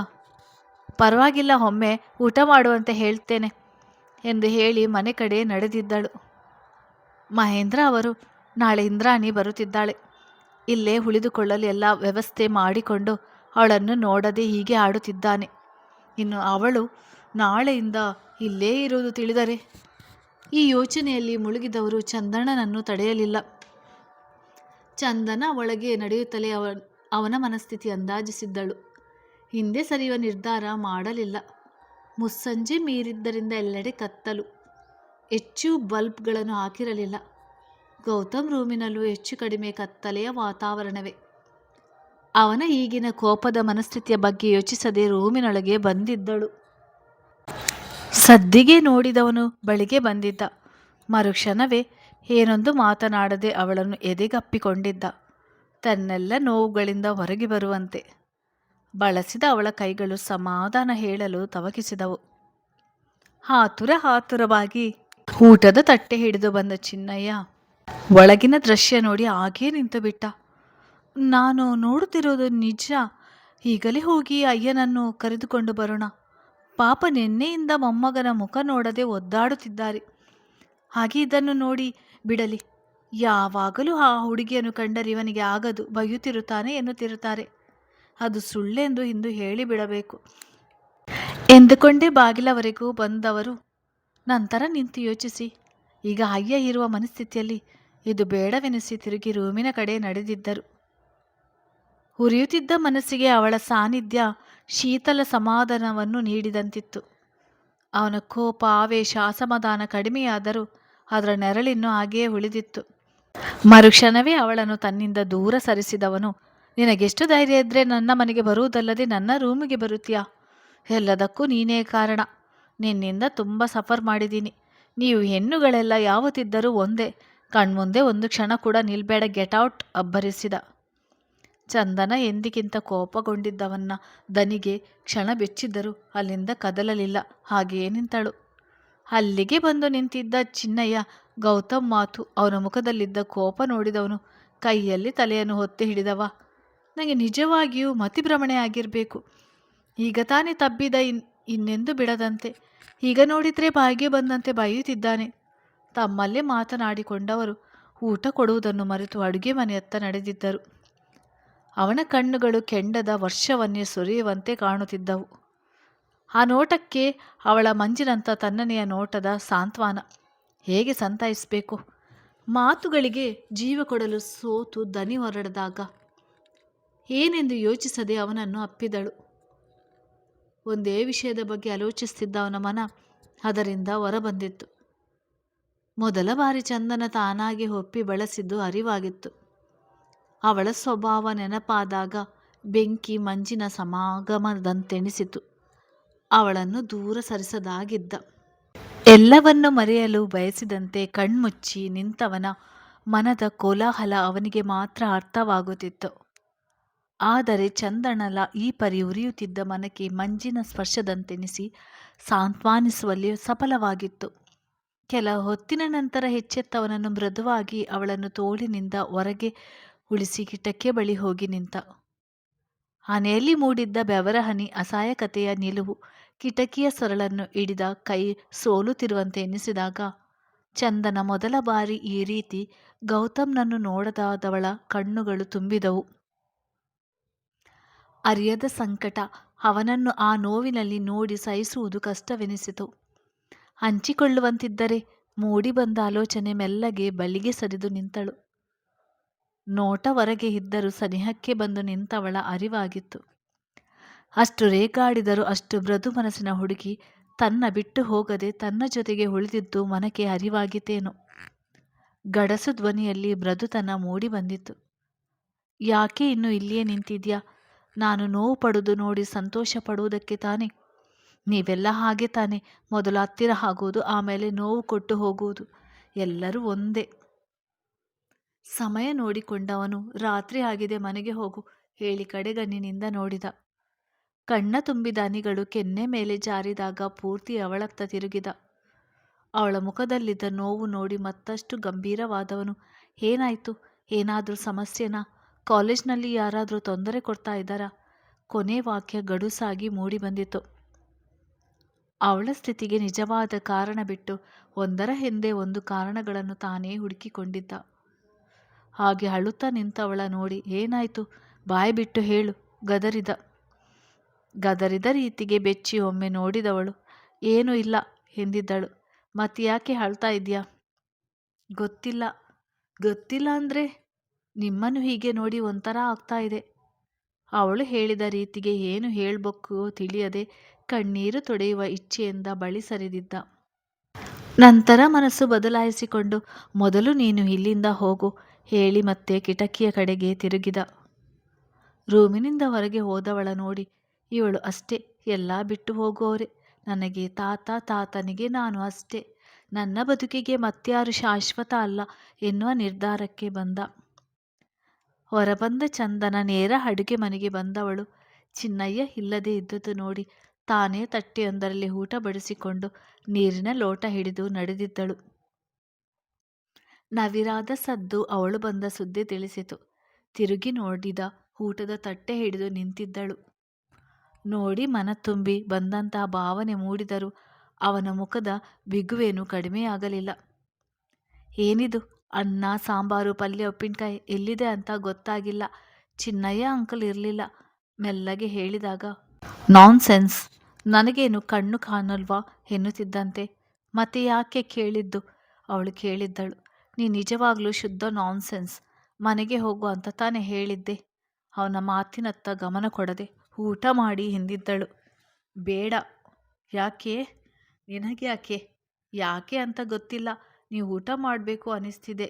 ಪರವಾಗಿಲ್ಲ, ಒಮ್ಮೆ ಊಟ ಮಾಡುವಂತೆ ಹೇಳ್ತೇನೆ, ಎಂದು ಹೇಳಿ ಮನೆ ಕಡೆ ನಡೆದಿದ್ದಳು. ಮಹೇಂದ್ರ ಅವರು, ನಾಳೆ ಇಂದ್ರಾಣಿ ಬರುತ್ತಿದ್ದಾಳೆ. ಇಲ್ಲೇ ಉಳಿದುಕೊಳ್ಳಲು ಎಲ್ಲ ವ್ಯವಸ್ಥೆ ಮಾಡಿಕೊಂಡು ಅವಳನ್ನು ನೋಡದೆ ಹೀಗೆ ಆಡುತ್ತಿದ್ದಾನೆ. ಇನ್ನು ಅವಳು ನಾಳೆಯಿಂದ ಇಲ್ಲೇ ಇರುವುದು ತಿಳಿದರೆ? ಈ ಯೋಚನೆಯಲ್ಲಿ ಮುಳುಗಿದವರು ಚಂದನನನ್ನು ತಡೆಯಲಿಲ್ಲ. ಚಂದನ ಒಳಗೆ ನಡೆಯುತ್ತಲೇ ಅವ, ಅವನ ಮನಸ್ಥಿತಿ ಅಂದಾಜಿಸಿದ್ದಳು. ಹಿಂದೆ ಸರಿಯುವ ನಿರ್ಧಾರ ಮಾಡಲಿಲ್ಲ. ಮುಸ್ಸಂಜೆ ಮೀರಿದ್ದರಿಂದ ಎಲ್ಲೆಡೆ ಕತ್ತಲು. ಹೆಚ್ಚು ಬಲ್ಬ್ಗಳನ್ನು ಹಾಕಿರಲಿಲ್ಲ. ಗೌತಮ್ ರೂಮಿನಲ್ಲೂ ಹೆಚ್ಚು ಕಡಿಮೆ ಕತ್ತಲೆಯ ವಾತಾವರಣವೇ. ಅವನ ಈಗಿನ ಕೋಪದ ಮನಸ್ಥಿತಿಯ ಬಗ್ಗೆ ಯೋಚಿಸದೆ ರೂಮಿನೊಳಗೆ ಬಂದಿದ್ದಳು. ಸದ್ದಿಗೆ ನೋಡಿದವನು ಬಳಿಗೆ ಬಂದಿದ್ದ. ಮರುಕ್ಷಣವೇ ಏನೊಂದು ಮಾತನಾಡದೆ ಅವಳನ್ನು ಎದೆಗಪ್ಪಿಕೊಂಡಿದ್ದ. ತನ್ನೆಲ್ಲ ನೋವುಗಳಿಂದ ಹೊರಗೆ ಬರುವಂತೆ. ಬಳಸಿದ ಅವಳ ಕೈಗಳು ಸಮಾಧಾನ ಹೇಳಲು ತವಕಿಸಿದವು. ಹಾತುರ ಹಾತುರವಾಗಿ ಊಟದ ತಟ್ಟೆ ಹಿಡಿದು ಬಂದ ಚಿನ್ನಯ್ಯ ಒಳಗಿನ ದೃಶ್ಯ ನೋಡಿ ಹಾಗೇ ನಿಂತು ಬಿಟ್ಟ. ನಾನು ನೋಡುತ್ತಿರುವುದು ನಿಜ. ಈಗಲೇ ಹೋಗಿ ಅಯ್ಯನನ್ನು ಕರೆದುಕೊಂಡು ಬರೋಣ. ಪಾಪ ನಿನ್ನೆಯಿಂದ ಮೊಮ್ಮಗನ ಮುಖ ನೋಡದೆ ಒದ್ದಾಡುತ್ತಿದ್ದಾರೆ. ಹಾಗೆ ಇದನ್ನು ನೋಡಿ ಬಿಡಲಿ. ಯಾವಾಗಲೂ ಆ ಹುಡುಗಿಯನ್ನು ಕಂಡರೆ ಇವನಿಗೆ ಆಗದು, ಬೈಯುತ್ತಿರುತ್ತಾನೆ ಎನ್ನುತ್ತಿರುತ್ತಾರೆ. ಅದು ಸುಳ್ಳೆಂದು ಇಂದು ಹೇಳಿಬಿಡಬೇಕು ಎಂದುಕೊಂಡೇ ಬಾಗಿಲವರೆಗೂ ಬಂದವರು ನಂತರ ನಿಂತು ಯೋಚಿಸಿ. ಈಗ ಅಯ್ಯ ಇರುವ ಮನಸ್ಥಿತಿಯಲ್ಲಿ ಇದು ಬೇಡವೆನಿಸಿ ತಿರುಗಿ ರೂಮಿನ ಕಡೆ ನಡೆದಿದ್ದರು. ಉರಿಯುತ್ತಿದ್ದ ಮನಸ್ಸಿಗೆ ಅವಳ ಸಾನ್ನಿಧ್ಯ ಶೀತಲ ಸಮಾಧಾನವನ್ನು ನೀಡಿದಂತಿತ್ತು. ಅವನ ಕೋಪ, ಆವೇಶ, ಅಸಮಾಧಾನ ಕಡಿಮೆಯಾದರೂ ಅದರ ನೆರಳಿನ್ನು ಹಾಗೆಯೇ ಉಳಿದಿತ್ತು. ಮರುಕ್ಷಣವೇ ಅವಳನ್ನು ತನ್ನಿಂದ ದೂರ ಸರಿಸಿದವನು, ನಿನಗೆಷ್ಟು ಧೈರ್ಯ ಇದ್ರೆ ನನ್ನ ಮನೆಗೆ ಬರುವುದಲ್ಲದೆ ನನ್ನ ರೂಮಿಗೆ ಬರುತ್ತೀಯಾ? ಎಲ್ಲದಕ್ಕೂ ನೀನೇ ಕಾರಣ. ನಿನ್ನಿಂದ ತುಂಬ ಸಫರ್ ಮಾಡಿದ್ದೀನಿ. ನೀವು ಹೆಣ್ಣುಗಳೆಲ್ಲ ಯಾವತ್ತಿದ್ದರೂ ಒಂದೇ, ಕಣ್ಮುಂದೆ ಒಂದು ಕ್ಷಣ ಕೂಡ ನಿಲ್ಬೇಡ, ಗೆಟ್ ಔಟ್ ಅಬ್ಬರಿಸಿದ. ಚಂದನ ಎಂದಿಗಿಂತ ಕೋಪಗೊಂಡಿದ್ದವನ್ನ ದನಿಗೆ ಕ್ಷಣ ಬೆಚ್ಚಿದ್ದರೂ ಅಲ್ಲಿಂದ ಕದಲಲಿಲ್ಲ, ಹಾಗೆಯೇ ನಿಂತಳು. ಅಲ್ಲಿಗೆ ಬಂದು ನಿಂತಿದ್ದ ಚಿನ್ನಯ್ಯ ಗೌತಮ್ ಮಾತು, ಅವನ ಮುಖದಲ್ಲಿದ್ದ ಕೋಪ ನೋಡಿದವನು, ಕೈಯಲ್ಲಿ ತಲೆಯನ್ನು ಹೊತ್ತಿ ಹಿಡಿದವ. ನನಗೆ ನಿಜವಾಗಿಯೂ ಮತಿಭ್ರಮಣೆ ಆಗಿರಬೇಕು. ಈಗ ತಾನೇ ತಬ್ಬಿದ ಇನ್, ಇನ್ನೆಂದು ಬಿಡದಂತೆ. ಈಗ ನೋಡಿದರೆ ಬಾಯಿಗೆ ಬಂದಂತೆ ಬೈಯುತ್ತಿದ್ದಾನೆ. ತಮ್ಮಲ್ಲೇ ಮಾತನಾಡಿಕೊಂಡವರು ಊಟ ಕೊಡುವುದನ್ನು ಮರೆತು ಅಡುಗೆ ಮನೆಯತ್ತ ನಡೆದಿದ್ದರು. ಅವನ ಕಣ್ಣುಗಳು ಕೆಂಡದ ವರ್ಷವನ್ನೇ ಸುರಿಯುವಂತೆ ಕಾಣುತ್ತಿದ್ದವು. ಆ ನೋಟಕ್ಕೆ ಅವಳ ಮಂಜಿನಂಥ ತನ್ನನೆಯ ನೋಟದ ಸಾಂತ್ವನ. ಹೇಗೆ ಸಂತಾಯಿಸಬೇಕು? ಮಾತುಗಳಿಗೆ ಜೀವ ಕೊಡಲು ಸೋತು ದನಿ ಹೊರಡದಾಗ ಏನೆಂದು ಯೋಚಿಸದೆ ಅವನನ್ನು ಅಪ್ಪಿದಳು. ಒಂದೇ ವಿಷಯದ ಬಗ್ಗೆ ಆಲೋಚಿಸುತ್ತಿದ್ದ ಅವನ ಮನ ಅದರಿಂದ ಹೊರಬಂದಿತ್ತು. ಮೊದಲ ಬಾರಿ ಚಂದನ ತಾನಾಗಿ ಒಪ್ಪಿ ಬಳಸಿದ್ದು ಅರಿವಾಗಿತ್ತು. ಅವಳ ಸ್ವಭಾವ ನೆನಪಾದಾಗ ಬೆಂಕಿ ಮಂಜಿನ ಸಮಾಗಮದಂತೆಣಿಸಿತು ಅವಳನ್ನು ದೂರ ಸರಿಸದಾಗಿದ್ದ. ಎಲ್ಲವನ್ನು ಮರೆಯಲು ಬಯಸಿದಂತೆ ಕಣ್ಮುಚ್ಚಿ ನಿಂತವನ ಮನದ ಕೋಲಾಹಲ ಅವನಿಗೆ ಮಾತ್ರ ಅರ್ಥವಾಗುತ್ತಿತ್ತು. ಆದರೆ ಚಂದನಲ ಈ ಪರಿ ಉರಿಯುತ್ತಿದ್ದ ಮನಕ್ಕೆ ಮಂಜಿನ ಸ್ಪರ್ಶದಂತೆನಿಸಿ ಸಾಂತ್ವಾನಿಸುವಲ್ಲಿ ಸಫಲವಾಗಿತ್ತು. ಕೆಲ ಹೊತ್ತಿನ ನಂತರ ಹೆಚ್ಚೆತ್ತವನನ್ನು ಮೃದುವಾಗಿ ಅವಳನ್ನು ತೋಳಿನಿಂದ ಹೊರಗೆ ಉಳಿಸಿ ಕಿಟಕ್ಕೆ ಬಳಿ ಹೋಗಿ ನಿಂತ. ಆನೆಯಲ್ಲಿ ಮೂಡಿದ್ದ ಬೆವರ ಹನಿ ಅಸಹಾಯಕತೆಯ ನಿಲುವು ಕಿಟಕಿಯ ಸೊರಳನ್ನು ಹಿಡಿದ ಕೈ ಸೋಲುತ್ತಿರುವಂತೆ ಎನಿಸಿದಾಗ ಚಂದನ ಮೊದಲ ಬಾರಿ ಈ ರೀತಿ ಗೌತಮ್ನನ್ನು ನೋಡದಾದವಳ ಕಣ್ಣುಗಳು ತುಂಬಿದವು. ಅರಿಯದ ಸಂಕಟ ಅವನನ್ನು ಆ ನೋವಿನಲ್ಲಿ ನೋಡಿ ಸಹಿಸುವುದು ಕಷ್ಟವೆನಿಸಿತು. ಹಂಚಿಕೊಳ್ಳುವಂತಿದ್ದರೆ ಮೂಡಿ ಬಂದ ಆಲೋಚನೆ ಮೆಲ್ಲಗೆ ಬಳಿಗೆ ಸರಿದು ನಿಂತಳು. ನೋಟ ಹೊರಗೆ ಇದ್ದರೂ ಸನಿಹಕ್ಕೆ ಬಂದು ನಿಂತವಳ ಅರಿವಾಗಿತ್ತು. ಅಷ್ಟು ರೇಗಾಡಿದರೂ ಅಷ್ಟು ಮೃದು ಮನಸ್ಸಿನ ಹುಡುಗಿ ತನ್ನ ಬಿಟ್ಟು ಹೋಗದೆ ತನ್ನ ಜೊತೆಗೆ ಉಳಿದಿದ್ದು ಮನಕ್ಕೆ ಅರಿವಾಗಿತ್ತೇನೋ. ಗಡಸು ಧ್ವನಿಯಲ್ಲಿ ಮೃದುತನ ಮೂಡಿ ಬಂದಿತ್ತು. ಯಾಕೆ ಇನ್ನು ಇಲ್ಲಿಯೇ ನಿಂತಿದ್ಯಾ? ನಾನು ನೋವು ಪಡೆದು ನೋಡಿ ಸಂತೋಷ ಪಡುವುದಕ್ಕೆ ತಾನೆ? ನೀವೆಲ್ಲ ಹಾಗೆ ತಾನೆ. ಮೊದಲು ಹತ್ತಿರ ಆಗುವುದು ಆಮೇಲೆ ನೋವು ಕೊಟ್ಟು ಹೋಗುವುದು. ಎಲ್ಲರೂ ಒಂದೇ. ಸಮಯ ನೋಡಿಕೊಂಡವನು, ರಾತ್ರಿ ಆಗಿದೆ, ಮನೆಗೆ ಹೋಗು. ಹೇಳಿ ಕಡೆಗಣ್ಣಿನಿಂದ ನೋಡಿದ. ಕಣ್ಣ ತುಂಬಿದ ಅನಿಗಳು ಕೆನ್ನೆ ಮೇಲೆ ಜಾರಿದಾಗ ಪೂರ್ತಿ ಅವಳತ್ತ ತಿರುಗಿದ. ಅವಳ ಮುಖದಲ್ಲಿದ್ದ ನೋವು ನೋಡಿ ಮತ್ತಷ್ಟು ಗಂಭೀರವಾದವನು. ಏನಾಯ್ತು? ಏನಾದರೂ ಸಮಸ್ಯೆನಾ? ಕಾಲೇಜ್ನಲ್ಲಿ ಯಾರಾದರೂ ತೊಂದರೆ ಕೊಡ್ತಾ ಇದ್ದಾರಾ? ಕೊನೆ ವಾಕ್ಯ ಗಡುಸಾಗಿ ಮೂಡಿ ಬಂದಿತು ಅವಳ ಸ್ಥಿತಿಗೆ ನಿಜವಾದ ಕಾರಣ ಬಿಟ್ಟು ಒಂದರ ಹಿಂದೆ ಒಂದು ಕಾರಣಗಳನ್ನು ತಾನೇ ಹುಡುಕಿಕೊಂಡಿದ್ದ. ಹಾಗೆ ಅಳುತ್ತಾ ನಿಂತವಳ ನೋಡಿ ಏನಾಯ್ತು? ಬಾಯಿ ಬಿಟ್ಟು ಹೇಳು, ಗದರಿದ. ಗದರಿದ ರೀತಿಗೆ ಬೆಚ್ಚಿ ಒಮ್ಮೆ ನೋಡಿದವಳು, ಏನೂ ಇಲ್ಲ, ಎಂದಿದ್ದಳು. ಯಾಕೆ ಅಳ್ತಾ ಇದೆಯಾ? ಗೊತ್ತಿಲ್ಲ. ಗೊತ್ತಿಲ್ಲ ಅಂದರೆ? ನಿಮ್ಮನ್ನು ಹೀಗೆ ನೋಡಿ ಒಂಥರ ಆಗ್ತಾ ಇದೆ. ಅವಳು ಹೇಳಿದ ರೀತಿಗೆ ಏನು ಹೇಳಬೇಕು ತಿಳಿಯದೆ ಕಣ್ಣೀರು ತೊಡೆಯುವ ಇಚ್ಛೆಯಿಂದ ಬಳಿ ಸರಿದಿದ್ದ. ನಂತರ ಮನಸ್ಸು ಬದಲಾಯಿಸಿಕೊಂಡು, ಮೊದಲು ನೀನು ಇಲ್ಲಿಂದ ಹೋಗು, ಹೇಳಿ ಮತ್ತೆ ಕಿಟಕಿಯ ಕಡೆಗೆ ತಿರುಗಿದ. ರೂಮಿನಿಂದ ಹೊರಗೆ ಹೋದವಳ ನೋಡಿ, ಇವಳು ಅಷ್ಟೇ, ಎಲ್ಲ ಬಿಟ್ಟು ಹೋಗುವವರೆ. ನನಗೆ ತಾತ, ತಾತನಿಗೆ ನಾನು ಅಷ್ಟೇ. ನನ್ನ ಬದುಕಿಗೆ ಮತ್ಯಾರು ಶಾಶ್ವತ ಅಲ್ಲ ಎನ್ನುವ ನಿರ್ಧಾರಕ್ಕೆ ಬಂದ. ಹೊರಬಂದ ಚಂದನ ನೇರ ಅಡುಗೆ ಮನೆಗೆ ಬಂದವಳು. ಚಿನ್ನಯ್ಯ ಇಲ್ಲದೆ ಇದ್ದುದು ನೋಡಿ ತಾನೇ ತಟ್ಟೆಯೊಂದರಲ್ಲಿ ಊಟ ಬಡಿಸಿಕೊಂಡು ನೀರಿನ ಲೋಟ ಹಿಡಿದು ನಡೆದಿದ್ದಳು. ನವಿರಾದ ಸದ್ದು ಅವಳು ಬಂದ ಸುದ್ದಿ ತಿಳಿಸಿತು. ತಿರುಗಿ ನೋಡಿದ ಊಟದ ತಟ್ಟೆ ಹಿಡಿದು ನಿಂತಿದ್ದಳು. ನೋಡಿ ಮನ ತುಂಬಿ ಬಂದಂತಹ ಭಾವನೆ ಮೂಡಿದರೂ ಅವನ ಮುಖದ ಬಿಗುವೇನು ಕಡಿಮೆಯಾಗಲಿಲ್ಲ. ಏನಿದು? ಅನ್ನ, ಸಾಂಬಾರು, ಪಲ್ಯ, ಉಪ್ಪಿನಕಾಯಿ ಎಲ್ಲಿದೆ ಅಂತ ಗೊತ್ತಾಗಿಲ್ಲ. ಚಿನ್ನಯ್ಯ ಅಂಕಲ್ ಇರಲಿಲ್ಲ. ಮೆಲ್ಲಗೆ ಹೇಳಿದಾಗ ನಾನ್ ಸೆನ್ಸ್ ನನಗೇನು ಕಣ್ಣು ಕಾಣಲ್ವಾ? ಎನ್ನುತ್ತಿದ್ದಂತೆ. ಮತ್ತೆ ಯಾಕೆ ಕೇಳಿದ್ದು? ಅವಳು ಕೇಳಿದ್ದಳು. ನೀ ನಿಜವಾಗ್ಲೂ ಶುದ್ಧ ನಾನ್ ಸೆನ್ಸ್ ಮನೆಗೆ ಹೋಗು ಅಂತ ತಾನೇ ಹೇಳಿದ್ದೆ. ಅವನ ಮಾತಿನತ್ತ ಗಮನ ಕೊಡದೆ ಊಟ ಮಾಡಿ ಹಿಂದಿದ್ದಳು. ಬೇಡ. ಯಾಕೆ? ನಿನಗೆ ಯಾಕೆ ಯಾಕೆ ಅಂತ ಗೊತ್ತಿಲ್ಲ. ನೀವು ಊಟ ಮಾಡಬೇಕು ಅನಿಸ್ತಿದೆ.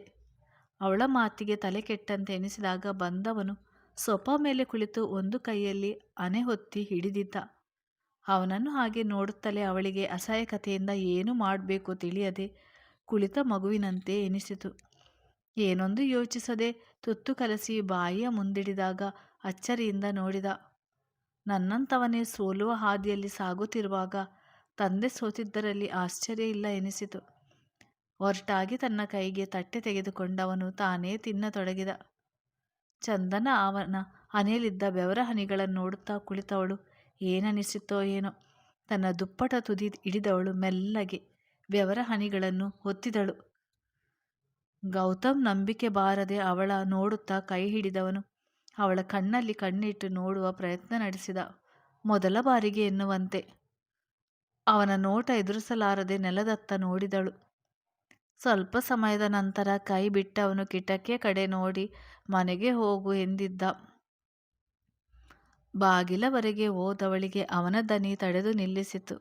ಅವಳ ಮಾತಿಗೆ ತಲೆ ಕೆಟ್ಟಂತೆ ಎನಿಸಿದಾಗ ಬಂದವನು ಸೊಫಾ ಮೇಲೆ ಕುಳಿತು ಒಂದು ಕೈಯಲ್ಲಿ ಅನೆ ಹೊತ್ತಿ ಹಿಡಿದಿದ್ದ. ಅವನನ್ನು ಹಾಗೆ ನೋಡುತ್ತಲೇ ಅವಳಿಗೆ ಅಸಹಾಯಕತೆಯಿಂದ ಏನು ಮಾಡಬೇಕು ತಿಳಿಯದೆ ಕುಳಿತ ಮಗುವಿನಂತೆ ಎನಿಸಿತು. ಏನೊಂದು ಯೋಚಿಸದೆ ತುತ್ತು ಕಲಸಿ ಬಾಯಿಯ ಮುಂದಿಡಿದಾಗ ಅಚ್ಚರಿಯಿಂದ ನೋಡಿದ, ನನ್ನಂಥವನೇ ಸೋಲುವ ಹಾದಿಯಲ್ಲಿ ಸಾಗುತ್ತಿರುವಾಗ ತಂದೆ ಸೋತಿದ್ದರಲ್ಲಿ ಆಶ್ಚರ್ಯ ಇಲ್ಲ ಎನಿಸಿತು. ಒರಟಾಗಿ ತನ್ನ ಕೈಗೆ ತಟ್ಟೆ ತೆಗೆದುಕೊಂಡವನು ತಾನೇ ತಿನ್ನತೊಡಗಿದ. ಚಂದನ ಅವನ ಅನೇಲಿದ್ದ ಬೆವರ ಹನಿಗಳನ್ನು ನೋಡುತ್ತಾ ಕುಳಿತವಳು. ಏನನಿಸಿತೋ ಏನೋ. ತನ್ನ ದುಪ್ಪಟ ತುದಿ ಹಿಡಿದವಳು ಮೆಲ್ಲಗೆ ಬೆವರ ಹನಿಗಳನ್ನು ಹೊತ್ತಿದಳು. ಗೌತಮ್ ನಂಬಿಕೆ ಬಾರದೆ ಅವಳ ನೋಡುತ್ತಾ ಕೈ ಹಿಡಿದವನು. ಅವಳ ಕಣ್ಣಲ್ಲಿ ಕಣ್ಣಿಟ್ಟು ನೋಡುವ ಪ್ರಯತ್ನ ನಡೆಸಿದ. ಮೊದಲ ಬಾರಿಗೆ ಎನ್ನುವಂತೆ ಅವನ ನೋಟ ಎದುರಿಸಲಾರದೆ ನೆಲದತ್ತ ನೋಡಿದಳು. ಸ್ವಲ್ಪ ಸಮಯದ ನಂತರ ಕೈ ಬಿಟ್ಟವನು ಕಿಟಕಿಯ ಕಡೆ ನೋಡಿ, ಮನೆಗೆ ಹೋಗು ಎಂದಿದ್ದ. ಬಾಗಿಲವರೆಗೆ ಹೋದವಳಿಗೆ ಅವನ ದನಿ ತಡೆದು ನಿಲ್ಲಿಸಿತು.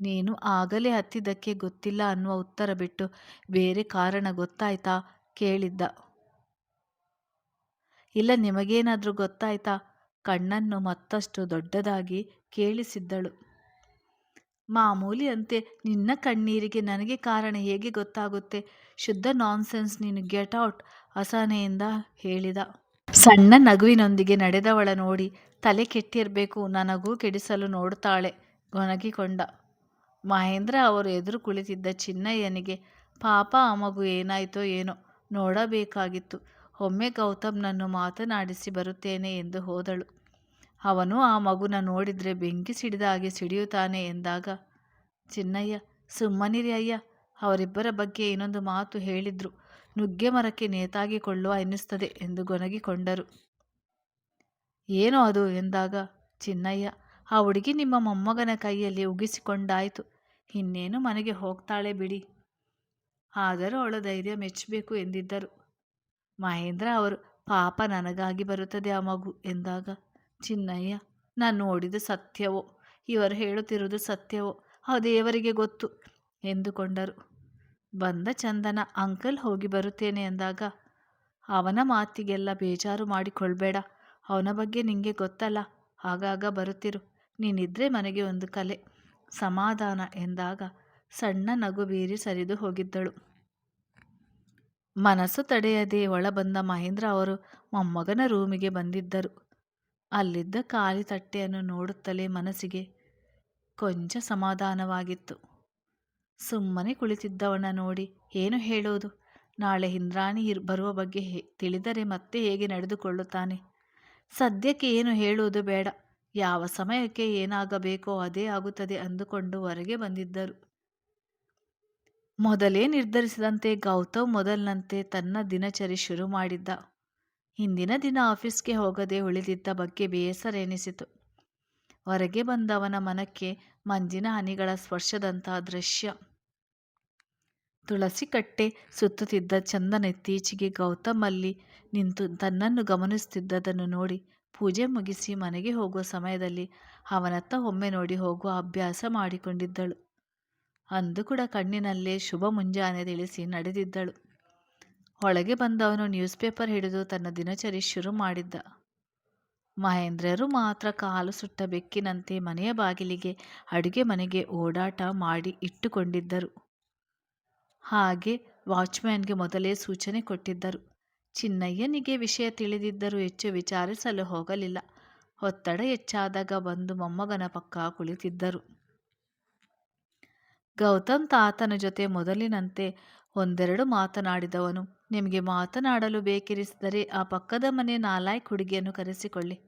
ನೀನು ಆಗಲೇ ಹತ್ತಿದ್ದಕ್ಕೆ ಗೊತ್ತಿಲ್ಲ ಅನ್ನುವ ಉತ್ತರ ಬಿಟ್ಟು ಬೇರೆ ಕಾರಣ ಗೊತ್ತಾಯ್ತಾ ಕೇಳಿದ್ದ. ಇಲ್ಲ, ನಿಮಗೇನಾದರೂ ಗೊತ್ತಾಯ್ತಾ? ಕಣ್ಣನ್ನು ಮತ್ತಷ್ಟು ದೊಡ್ಡದಾಗಿ ಕೇಳಿಸಿದ್ದಳು. ಮಾಮೂಲಿಯಂತೆ ನಿನ್ನ ಕಣ್ಣೀರಿಗೆ ನನಗೆ ಕಾರಣ ಹೇಗೆ ಗೊತ್ತಾಗುತ್ತೆ? ಶುದ್ಧ ನಾನ್ಸೆನ್ಸ್ ನೀನು ಗೆಟ್ ಔಟ್ ಅಸಹನೆಯಿಂದ ಹೇಳಿದ. ಸಣ್ಣ ನಗುವಿನೊಂದಿಗೆ ನಡೆದವಳ ನೋಡಿ ತಲೆ ಕೆಟ್ಟಿರಬೇಕು, ನನಗೂ ಕೆಡಿಸಲು ನೋಡುತ್ತಾಳೆ ಗೊನಗಿಕೊಂಡ ಮಹೇಂದ್ರ ಅವರು ಎದುರು ಕುಳಿತಿದ್ದ ಚಿನ್ನಯ್ಯನಿಗೆ, ಪಾಪ, ಆ ಮಗು ಏನಾಯ್ತೋ ಏನೋ, ನೋಡಬೇಕಾಗಿತ್ತು. ಒಮ್ಮೆ ಗೌತಮ್ನನ್ನು ಮಾತನಾಡಿಸಿ ಬರುತ್ತೇನೆ ಎಂದು ಹೋದಳು. ಅವನು ಆ ಮಗುನ ನೋಡಿದರೆ ಬೆಂಕಿ ಸಿಡಿದ ಹಾಗೆ ಸಿಡಿಯುತ್ತಾನೆ ಎಂದಾಗ, ಚಿನ್ನಯ್ಯ, ಸುಮ್ಮನಿರಿ ಅಯ್ಯ. ಅವರಿಬ್ಬರ ಬಗ್ಗೆ ಇನ್ನೊಂದು ಮಾತು ಹೇಳಿದ್ರು. ನುಗ್ಗೆ ಮರಕ್ಕೆ ನೇತಾಗಿಕೊಳ್ಳುವ ಎನ್ನಿಸ್ತದೆ ಎಂದು ಗೊನಗಿಕೊಂಡರು ಏನು ಅದು ಎಂದಾಗ, ಚಿನ್ನಯ್ಯ, ಆ ಹುಡುಗಿ ನಿಮ್ಮ ಮೊಮ್ಮಗನ ಕೈಯಲ್ಲಿ ಉಗಿಸಿಕೊಂಡಾಯಿತು. ಇನ್ನೇನು ಮನೆಗೆ ಹೋಗ್ತಾಳೆ ಬಿಡಿ. ಆದರೂ ಅವಳ ಧೈರ್ಯ ಮೆಚ್ಚಬೇಕು ಎಂದಿದ್ದರು. ಮಹೇಂದ್ರ, ಅವರು ಪಾಪ ನನಗಾಗಿ ಬರುತ್ತದೆ ಆ ಮಗು ಎಂದಾಗ ಚಿನ್ನಯ್ಯ, ನಾನು ನೋಡಿದ ಸತ್ಯವೋ? ಇವರು ಹೇಳುತ್ತಿರುವುದು ಸತ್ಯವೋ? ಆ ದೇವರಿಗೆ ಗೊತ್ತು ಎಂದುಕೊಂಡರು. ಬಂದ ಚಂದನ, ಅಂಕಲ್ ಹೋಗಿ ಬರುತ್ತೇನೆ ಎಂದಾಗ, ಅವನ ಮಾತಿಗೆಲ್ಲ ಬೇಜಾರು ಮಾಡಿಕೊಳ್ಬೇಡ. ಅವನ ಬಗ್ಗೆ ನಿಮಗೆ ಗೊತ್ತಲ್ಲ. ಆಗಾಗ ಬರುತ್ತಿರು. ನೀನಿದ್ರೆ ಮನೆಗೆ ಒಂದು ಕಲೆ. ಸಮಾಧಾನ ಎಂದಾಗ, ಸಣ್ಣ ನಗು ಬೀರಿ ಸರಿದು ಹೋಗಿದ್ದಳು. ಮನಸ್ಸು ತಡೆಯದೆ ಒಳ ಬಂದ ಮಹೇಂದ್ರ ಅವರು ಮೊಮ್ಮಗನ ರೂಮಿಗೆ ಬಂದಿದ್ದರು. ಅಲ್ಲಿದ್ದ ಖಾಲಿ ತಟ್ಟೆಯನ್ನು ನೋಡುತ್ತಲೇ ಮನಸ್ಸಿಗೆ ಕೊಂಚ ಸಮಾಧಾನವಾಗಿತ್ತು. ಸುಮ್ಮನೆ ಕುಳಿತಿದ್ದವನ ನೋಡಿ ಏನು ಹೇಳೋದು? ನಾಳೆ ಇಂದ್ರಾಣಿ ಬರುವ ಬಗ್ಗೆ ತಿಳಿದರೆ ಮತ್ತೆ ಹೇಗೆ ನಡೆದುಕೊಳ್ಳುತ್ತಾನೆ? ಸದ್ಯಕ್ಕೆ ಏನು ಹೇಳುವುದು ಬೇಡ. ಯಾವ ಸಮಯಕ್ಕೆ ಏನಾಗಬೇಕೋ ಅದೇ ಆಗುತ್ತದೆ ಅಂದುಕೊಂಡು ಹೊರಗೆ ಬಂದಿದ್ದರು. ಮೊದಲೇ ನಿರ್ಧರಿಸಿದಂತೆ ಗೌತಮ್ ಮೊದಲಿನಂತೆ ತನ್ನ ದಿನಚರಿ ಶುರು ಮಾಡಿದ್ದ. ಹಿಂದಿನ ದಿನ ಆಫೀಸ್ಗೆ ಹೋಗದೆ ಉಳಿದಿದ್ದ ಬಗ್ಗೆ ಬೇಸರ ಎನಿಸಿತು ಹೊರಗೆ ಬಂದವನ ಮನಕ್ಕೆ ಮಂಜಿನ ಹನಿಗಳ ಸ್ಪರ್ಶದಂತಹ ದೃಶ್ಯ. ತುಳಸಿ ಕಟ್ಟೆ ಸುತ್ತುತ್ತಿದ್ದ ಚಂದನ ಇತ್ತೀಚೆಗೆ ಗೌತಮ್ ಅಲ್ಲಿ ನಿಂತು ತನ್ನನ್ನು ಗಮನಿಸುತ್ತಿದ್ದದನ್ನು ನೋಡಿ ಪೂಜೆ ಮುಗಿಸಿ ಮನೆಗೆ ಹೋಗುವ ಸಮಯದಲ್ಲಿ ಅವನತ್ತ ಒಮ್ಮೆ ನೋಡಿ ಹೋಗುವ ಅಭ್ಯಾಸ ಮಾಡಿಕೊಂಡಿದ್ದಳು. ಅಂದು ಕೂಡ ಕಣ್ಣಿನಲ್ಲೇ ಶುಭ ಮುಂಜಾನೆ ತಿಳಿಸಿ ನಡೆದಿದ್ದಳು. ಒಳಗೆ ಬಂದವನು ನ್ಯೂಸ್ ಪೇಪರ್ ಹಿಡಿದು ತನ್ನ ದಿನಚರಿ ಶುರು ಮಾಡಿದ್ದ. ಮಹೇಂದ್ರರು ಮಾತ್ರ ಕಾಲು ಸುಟ್ಟ ಬೆಕ್ಕಿನಂತೆ ಮನೆಯ ಬಾಗಿಲಿಗೆ, ಅಡುಗೆ ಮನೆಗೆ ಓಡಾಟ ಮಾಡಿ ಇಟ್ಟುಕೊಂಡಿದ್ದರು. ಹಾಗೆ ವಾಚ್ಮ್ಯಾನ್ಗೆ ಮೊದಲೇ ಸೂಚನೆ ಕೊಟ್ಟಿದ್ದರು. ಚಿನ್ನಯ್ಯನಿಗೆ ವಿಷಯ ತಿಳಿದಿದ್ದರೂ ಹೆಚ್ಚು ವಿಚಾರಿಸಲು ಹೋಗಲಿಲ್ಲ. ಒತ್ತಡ ಹೆಚ್ಚಾದಾಗ ಬಂದು ಮೊಮ್ಮಗನ ಪಕ್ಕ ಕುಳಿತಿದ್ದರು. ಗೌತಮ್ ತಾತನ ಜೊತೆ ಮೊದಲಿನಂತೆ ಒಂದೆರಡು ಮಾತನಾಡಿದವನು. ನಿಮಗೆ ಮಾತನಾಡಲು ಬೇಕಿರಿಸಿದರೆ ಆ ಪಕ್ಕದ ಮನೆ ನಾಲಾಯಕ್ ಹುಡುಗಿಯನ್ನು ಕರೆಸಿಕೊಳ್ಳಿ.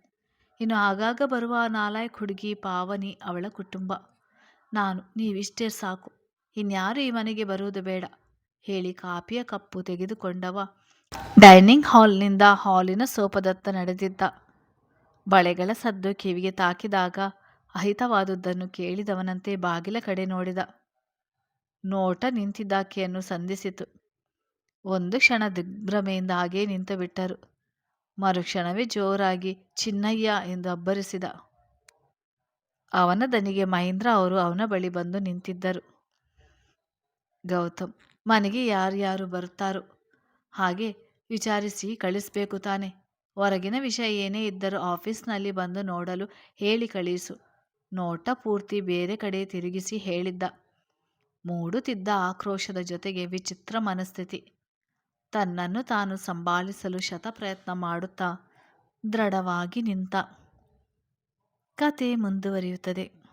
ಇನ್ನು ಆಗಾಗ ಬರುವ ಆ ನಾಲಾಯಕ್ ಹುಡುಗಿ ಪಾವನಿ ಅವಳ ಕುಟುಂಬ. ನಾನು, ನೀವಿಷ್ಟೇ ಸಾಕು. ಇನ್ಯಾರು ಈ ಮನೆಗೆ ಬರುವುದು ಬೇಡ. ಹೇಳಿ ಕಾಪಿಯ ಕಪ್ಪು ತೆಗೆದುಕೊಂಡವ. ಡೈನಿಂಗ್ ಹಾಲ್ನಿಂದ ಹಾಲಿನ ಸೋಪದತ್ತ ನಡೆದಿದ್ದ. ಬಳೆಗಳ ಸದ್ದು ಕಿವಿಗೆ ತಾಕಿದಾಗ ಅಹಿತವಾದುದನ್ನು ಕೇಳಿದವನಂತೆ ಬಾಗಿಲ ಕಡೆ ನೋಡಿದ. ನೋಟ ನಿಂತಿದ್ದಾಕೆಯನ್ನು ಸಂಧಿಸಿತು. ಒಂದು ಕ್ಷಣ ದಿಗ್ಭ್ರಮೆಯಿಂದ ಹಾಗೇ ನಿಂತು ಬಿಟ್ಟರು. ಮರುಕ್ಷಣವೇ ಜೋರಾಗಿ ಚಿನ್ನಯ್ಯ ಎಂದು ಅಬ್ಬರಿಸಿದ. ಅವನ ದನಿಗೆ ಮಹೇಂದ್ರ ಅವರು ಅವನ ಬಳಿ ಬಂದು ನಿಂತಿದ್ದರು. ಗೌತಮ್, ಮನೆಗೆ ಯಾರ್ಯಾರು ಬರುತ್ತಾರೋ ಹಾಗೆ ವಿಚಾರಿಸಿ ಕಳಿಸ್ಬೇಕು ತಾನೆ. ಹೊರಗಿನ ವಿಷಯ ಏನೇ ಇದ್ದರೂ ಆಫೀಸ್ನಲ್ಲಿ ಬಂದು ನೋಡಲು ಹೇಳಿ ಕಳಿಸು. ನೋಟ ಪೂರ್ತಿ ಬೇರೆ ಕಡೆ ತಿರುಗಿಸಿ ಹೇಳಿದ್ದ. ಮೂಡುತ್ತಿದ್ದ ಆಕ್ರೋಶದ ಜೊತೆಗೆ ವಿಚಿತ್ರ ಮನಸ್ಥಿತಿ. ತನ್ನನ್ನು ತಾನು ಸಂಭಾಳಿಸಲು ಶತಪ್ರಯತ್ನ ಮಾಡುತ್ತಾ ದೃಢವಾಗಿ ನಿಂತ. ಕತೆ ಮುಂದುವರಿಯುತ್ತದೆ.